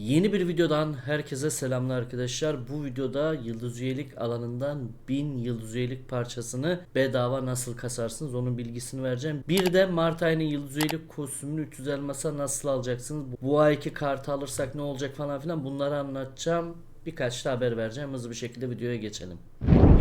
Yeni bir videodan herkese selamlar arkadaşlar. Bu videoda yıldız üyelik alanından 1000 yıldız üyelik parçasını bedava nasıl kasarsınız onun bilgisini vereceğim. Bir de Mart ayının yıldız üyelik kostümünü 300 elmasa nasıl alacaksınız? Bu ayki kartı alırsak ne olacak falan filan bunları anlatacağım. Birkaç da haber vereceğim. Hızlı bir şekilde videoya geçelim.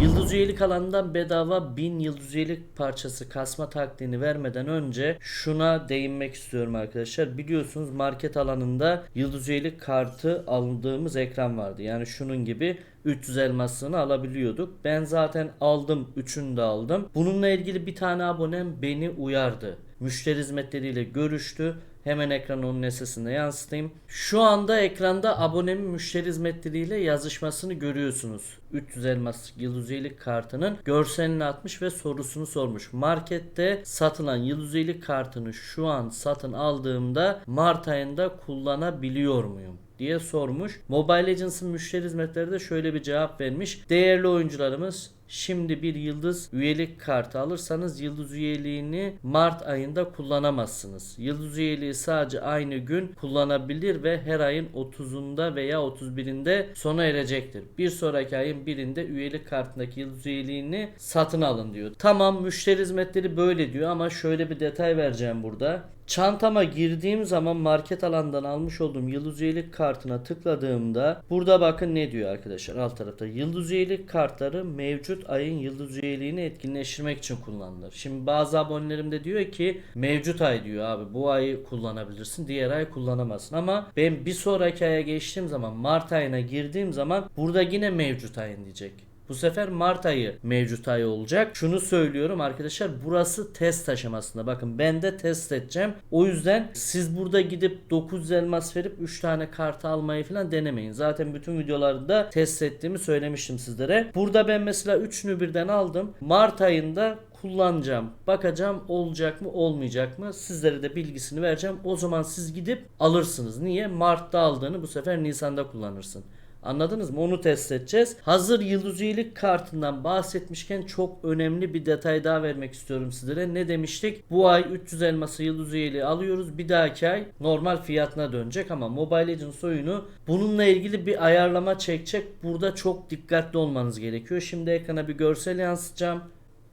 Yıldız üyelik alanından bedava 1000 yıldız üyelik parçası kasma taktiğini vermeden önce şuna değinmek istiyorum arkadaşlar. Biliyorsunuz market alanında yıldız üyelik kartı aldığımız ekran vardı. Yani şunun gibi 300 elmasını alabiliyorduk. Ben zaten aldım. Üçünü de aldım. Bununla ilgili bir tane abonem beni uyardı. Müşteri hizmetleriyle görüştü. Hemen ekranı onun sesinde yansıtayım. Şu anda ekranda abonemin müşteri hizmetleriyle yazışmasını görüyorsunuz. 300 elmas yıldız üyelik kartının görselini atmış ve sorusunu sormuş. Markette satılan yıldız üyelik kartını şu an satın aldığımda Mart ayında kullanabiliyor muyum? diye sormuş. Mobile Legends'ın müşteri hizmetleri de şöyle bir cevap vermiş. Değerli oyuncularımız Şimdi bir yıldız üyelik kartı alırsanız yıldız üyeliğini Mart ayında kullanamazsınız. Yıldız üyeliği sadece aynı gün kullanabilir ve her ayın 30'unda veya 31'inde sona erecektir. Bir sonraki ayın birinde üyelik kartındaki yıldız üyeliğini satın alın diyor. Tamam müşteri hizmetleri böyle diyor ama şöyle bir detay vereceğim burada. Çantama girdiğim zaman market alandan almış olduğum yıldız üyelik kartına tıkladığımda burada bakın ne diyor arkadaşlar alt tarafta. Yıldız üyelik kartları mevcut ayın yıldız üyeliğini etkinleştirmek için kullanılır. Şimdi bazı abonelerim de diyor ki mevcut ay diyor abi bu ayı kullanabilirsin diğer ay kullanamazsın ama ben bir sonraki aya geçtiğim zaman Mart ayına girdiğim zaman burada yine mevcut ayın diyecek. Bu sefer Mart ayı mevcut ay olacak. Şunu söylüyorum arkadaşlar burası test aşamasında. Bakın ben de test edeceğim. O yüzden siz burada gidip 900 elmas verip 3 tane kartı almayı falan denemeyin. Zaten bütün videolarda test ettiğimi söylemiştim sizlere. Burada ben mesela 3'ünü birden aldım. Mart ayında kullanacağım. Bakacağım olacak mı olmayacak mı? Sizlere de bilgisini vereceğim. O zaman siz gidip alırsınız. Niye? Mart'ta aldığını bu sefer Nisan'da kullanırsın. Anladınız mı? Onu test edeceğiz. Hazır yıldız üyelik kartından bahsetmişken çok önemli bir detay daha vermek istiyorum sizlere. Ne demiştik? Bu ay 300 elması yıldız üyeliği alıyoruz. Bir dahaki ay normal fiyatına dönecek ama Mobile Legends oyunu bununla ilgili bir ayarlama çekecek. Burada çok dikkatli olmanız gerekiyor. Şimdi ekrana bir görsel yansıtacağım.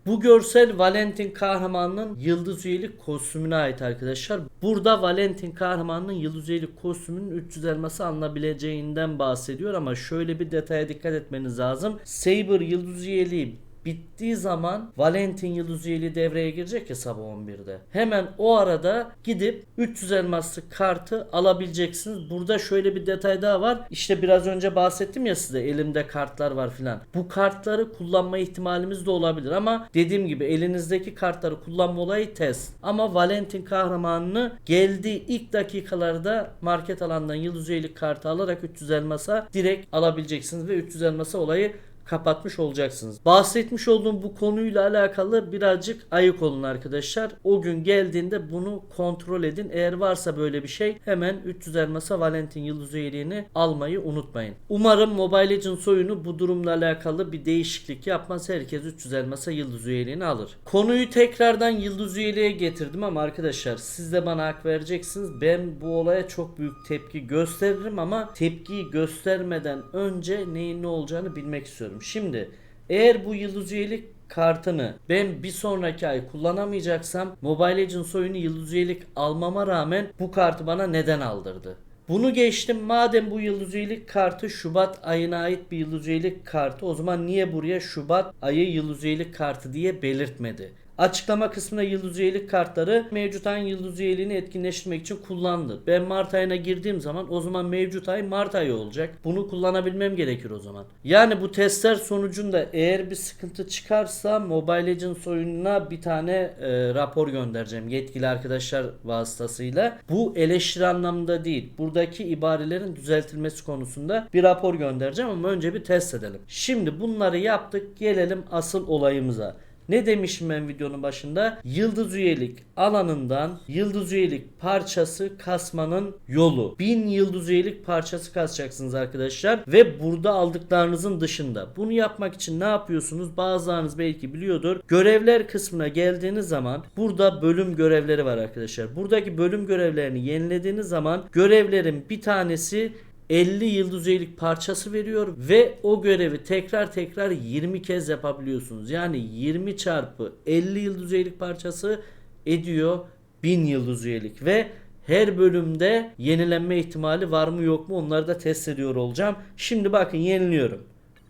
Bu görsel Valentin kahramanının yıldız üyelik kostümüne ait arkadaşlar. Burada Valentin kahramanının yıldız üyelik kostümünün 300 elması alınabileceğinden bahsediyor ama şöyle bir detaya dikkat etmeniz lazım. Saber yıldız üyeliği bittiği zaman Valentin Yıldız üyeliği devreye girecek ya sabah 11'de. Hemen o arada gidip 300 elmaslık kartı alabileceksiniz. Burada şöyle bir detay daha var. İşte biraz önce bahsettim ya size elimde kartlar var filan. Bu kartları kullanma ihtimalimiz de olabilir ama dediğim gibi elinizdeki kartları kullanma olayı test. Ama Valentin kahramanını geldiği ilk dakikalarda market alandan Yıldız üyelik kartı alarak 300 elmasa direkt alabileceksiniz ve 300 elmasa olayı kapatmış olacaksınız. Bahsetmiş olduğum bu konuyla alakalı birazcık ayık olun arkadaşlar. O gün geldiğinde bunu kontrol edin. Eğer varsa böyle bir şey hemen 300 elmasa Valentin yıldız üyeliğini almayı unutmayın. Umarım Mobile Legends oyunu bu durumla alakalı bir değişiklik yapmaz. Herkes 300 elmasa yıldız üyeliğini alır. Konuyu tekrardan yıldız üyeliğe getirdim ama arkadaşlar siz de bana hak vereceksiniz. Ben bu olaya çok büyük tepki gösteririm ama tepkiyi göstermeden önce neyin ne olacağını bilmek istiyorum. Şimdi eğer bu yıldız üyelik kartını ben bir sonraki ay kullanamayacaksam Mobile Legends oyunu yıldız üyelik almama rağmen bu kartı bana neden aldırdı? Bunu geçtim. Madem bu yıldız üyelik kartı Şubat ayına ait bir yıldız üyelik kartı o zaman niye buraya Şubat ayı yıldız üyelik kartı diye belirtmedi? Açıklama kısmında yıldız üyelik kartları mevcut ayın yıldız üyeliğini etkinleştirmek için kullandı. Ben Mart ayına girdiğim zaman o zaman mevcut ay Mart ayı olacak. Bunu kullanabilmem gerekir o zaman. Yani bu testler sonucunda eğer bir sıkıntı çıkarsa Mobile Legends oyununa bir tane e, rapor göndereceğim yetkili arkadaşlar vasıtasıyla. Bu eleştiri anlamında değil. Buradaki ibarelerin düzeltilmesi konusunda bir rapor göndereceğim ama önce bir test edelim. Şimdi bunları yaptık. Gelelim asıl olayımıza. Ne demişim ben videonun başında? Yıldız üyelik alanından yıldız üyelik parçası kasmanın yolu. 1000 yıldız üyelik parçası kasacaksınız arkadaşlar. Ve burada aldıklarınızın dışında. Bunu yapmak için ne yapıyorsunuz? Bazılarınız belki biliyordur. Görevler kısmına geldiğiniz zaman burada bölüm görevleri var arkadaşlar. Buradaki bölüm görevlerini yenilediğiniz zaman görevlerin bir tanesi 50 yıldız üyelik parçası veriyor ve o görevi tekrar tekrar 20 kez yapabiliyorsunuz. Yani 20 çarpı 50 yıldız üyelik parçası ediyor 1000 yıldız üyelik ve her bölümde yenilenme ihtimali var mı yok mu onları da test ediyor olacağım. Şimdi bakın yeniliyorum.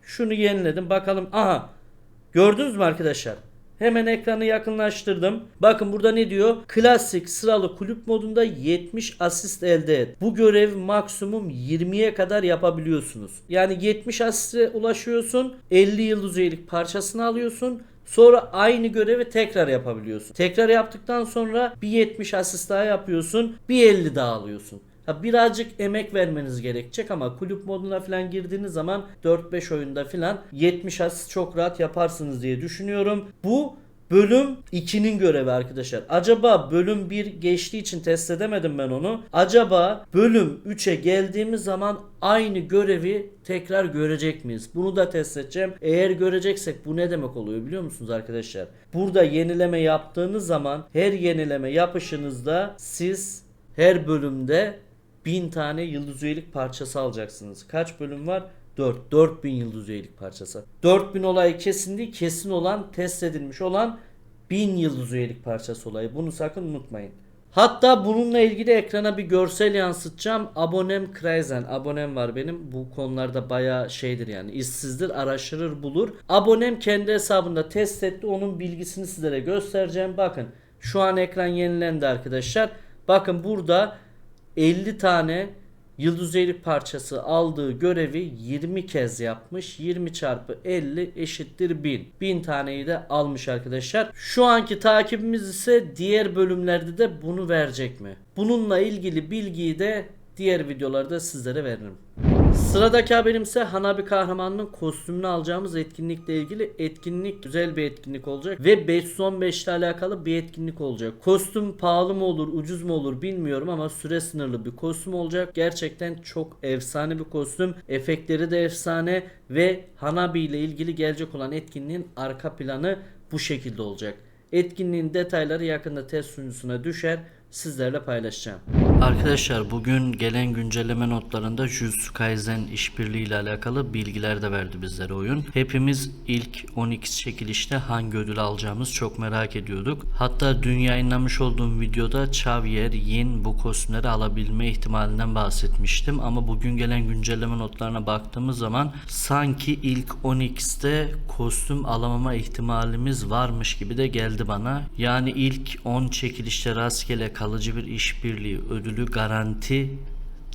Şunu yeniledim bakalım. Aha gördünüz mü arkadaşlar? Hemen ekranı yakınlaştırdım. Bakın burada ne diyor? Klasik sıralı kulüp modunda 70 asist elde et. Bu görev maksimum 20'ye kadar yapabiliyorsunuz. Yani 70 asiste ulaşıyorsun. 50 yıldız üyelik parçasını alıyorsun. Sonra aynı görevi tekrar yapabiliyorsun. Tekrar yaptıktan sonra bir 70 asist daha yapıyorsun. Bir 50 daha alıyorsun. Ha birazcık emek vermeniz gerekecek ama kulüp moduna falan girdiğiniz zaman 4-5 oyunda falan 70 asist çok rahat yaparsınız diye düşünüyorum. Bu Bölüm 2'nin görevi arkadaşlar. Acaba bölüm 1 geçtiği için test edemedim ben onu. Acaba bölüm 3'e geldiğimiz zaman aynı görevi tekrar görecek miyiz? Bunu da test edeceğim. Eğer göreceksek bu ne demek oluyor biliyor musunuz arkadaşlar? Burada yenileme yaptığınız zaman her yenileme yapışınızda siz her bölümde 1000 tane yıldız üyelik parçası alacaksınız. Kaç bölüm var? 4. 4000 yıldız üyelik parçası. 4000 olayı kesin değil, kesin olan, test edilmiş olan 1000 yıldız üyelik parçası olayı. Bunu sakın unutmayın. Hatta bununla ilgili ekrana bir görsel yansıtacağım. Abonem Kraizen. Abonem var benim. Bu konularda bayağı şeydir yani. işsizdir, araştırır, bulur. Abonem kendi hesabında test etti. Onun bilgisini sizlere göstereceğim. Bakın şu an ekran yenilendi arkadaşlar. Bakın burada 50 tane Yıldız Üyelik parçası aldığı görevi 20 kez yapmış. 20 çarpı 50 eşittir 1000. 1000 taneyi de almış arkadaşlar. Şu anki takibimiz ise diğer bölümlerde de bunu verecek mi? Bununla ilgili bilgiyi de diğer videolarda sizlere veririm. Sıradaki haberim ise Hanabi kahramanının kostümünü alacağımız etkinlikle ilgili etkinlik güzel bir etkinlik olacak ve 515 ile alakalı bir etkinlik olacak. Kostüm pahalı mı olur ucuz mu olur bilmiyorum ama süre sınırlı bir kostüm olacak. Gerçekten çok efsane bir kostüm. Efektleri de efsane ve Hanabi ile ilgili gelecek olan etkinliğin arka planı bu şekilde olacak. Etkinliğin detayları yakında test sunucusuna düşer sizlerle paylaşacağım. Arkadaşlar bugün gelen güncelleme notlarında Jujutsu Kaisen işbirliği ile alakalı bilgiler de verdi bizlere oyun. Hepimiz ilk 12 çekilişte hangi ödül alacağımız çok merak ediyorduk. Hatta dün yayınlamış olduğum videoda Xavier, Yin bu kostümleri alabilme ihtimalinden bahsetmiştim. Ama bugün gelen güncelleme notlarına baktığımız zaman sanki ilk 12'de kostüm alamama ihtimalimiz varmış gibi de geldi bana. Yani ilk 10 çekilişte rastgele kalıcı bir işbirliği ödülü garanti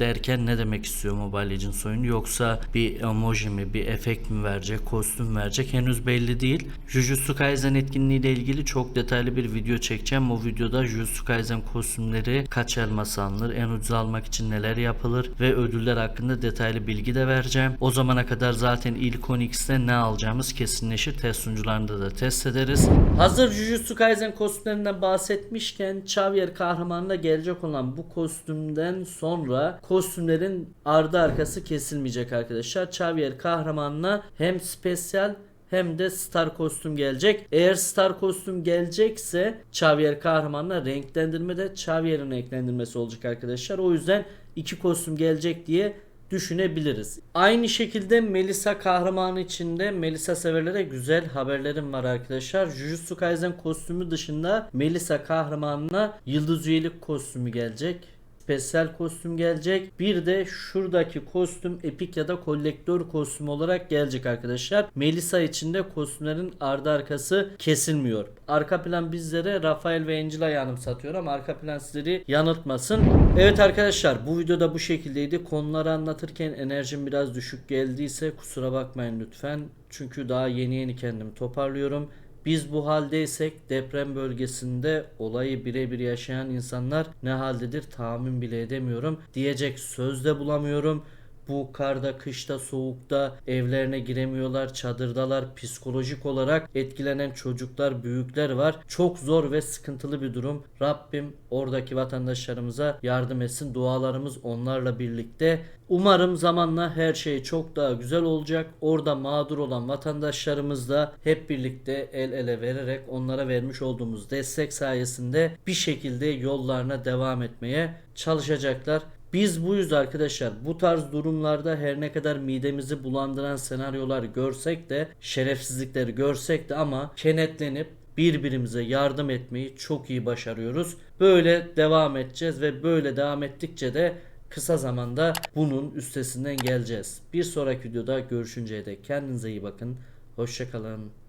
derken ne demek istiyor Mobile Legends oyunu yoksa bir emoji mi bir efekt mi verecek kostüm verecek henüz belli değil. Jujutsu Kaisen etkinliği ile ilgili çok detaylı bir video çekeceğim. O videoda Jujutsu Kaisen kostümleri kaç elmas alınır en ucuz almak için neler yapılır ve ödüller hakkında detaylı bilgi de vereceğim. O zamana kadar zaten ilk 10x'te ne alacağımız kesinleşir. Test sunucularında da test ederiz. Hazır Jujutsu Kaisen kostümlerinden bahsetmişken Xavier kahramanına gelecek olan bu kostümden sonra kostümlerin ardı arkası kesilmeyecek arkadaşlar. Xavier kahramanına hem spesyal hem de star kostüm gelecek. Eğer star kostüm gelecekse Xavier kahramanına renklendirme de Xavier'in renklendirmesi olacak arkadaşlar. O yüzden iki kostüm gelecek diye düşünebiliriz. Aynı şekilde Melisa kahramanı içinde Melisa severlere güzel haberlerim var arkadaşlar. Jujutsu Kaisen kostümü dışında Melisa kahramanına yıldız üyelik kostümü gelecek spesyal kostüm gelecek. Bir de şuradaki kostüm epik ya da kolektör kostüm olarak gelecek arkadaşlar. Melisa için de kostümlerin ardı arkası kesilmiyor. Arka plan bizlere Rafael ve Angela'yı anımsatıyor ama arka plan sizleri yanıltmasın. Evet arkadaşlar bu videoda bu şekildeydi. Konuları anlatırken enerjim biraz düşük geldiyse kusura bakmayın lütfen. Çünkü daha yeni yeni kendimi toparlıyorum. Biz bu haldeysek deprem bölgesinde olayı birebir yaşayan insanlar ne haldedir tahmin bile edemiyorum. Diyecek söz de bulamıyorum. Bu karda, kışta, soğukta evlerine giremiyorlar, çadırdalar. Psikolojik olarak etkilenen çocuklar, büyükler var. Çok zor ve sıkıntılı bir durum. Rabbim oradaki vatandaşlarımıza yardım etsin. Dualarımız onlarla birlikte. Umarım zamanla her şey çok daha güzel olacak. Orada mağdur olan vatandaşlarımız da hep birlikte el ele vererek onlara vermiş olduğumuz destek sayesinde bir şekilde yollarına devam etmeye çalışacaklar. Biz bu yüzden arkadaşlar bu tarz durumlarda her ne kadar midemizi bulandıran senaryolar görsek de şerefsizlikleri görsek de ama kenetlenip birbirimize yardım etmeyi çok iyi başarıyoruz. Böyle devam edeceğiz ve böyle devam ettikçe de kısa zamanda bunun üstesinden geleceğiz. Bir sonraki videoda görüşünceye dek kendinize iyi bakın. Hoşçakalın.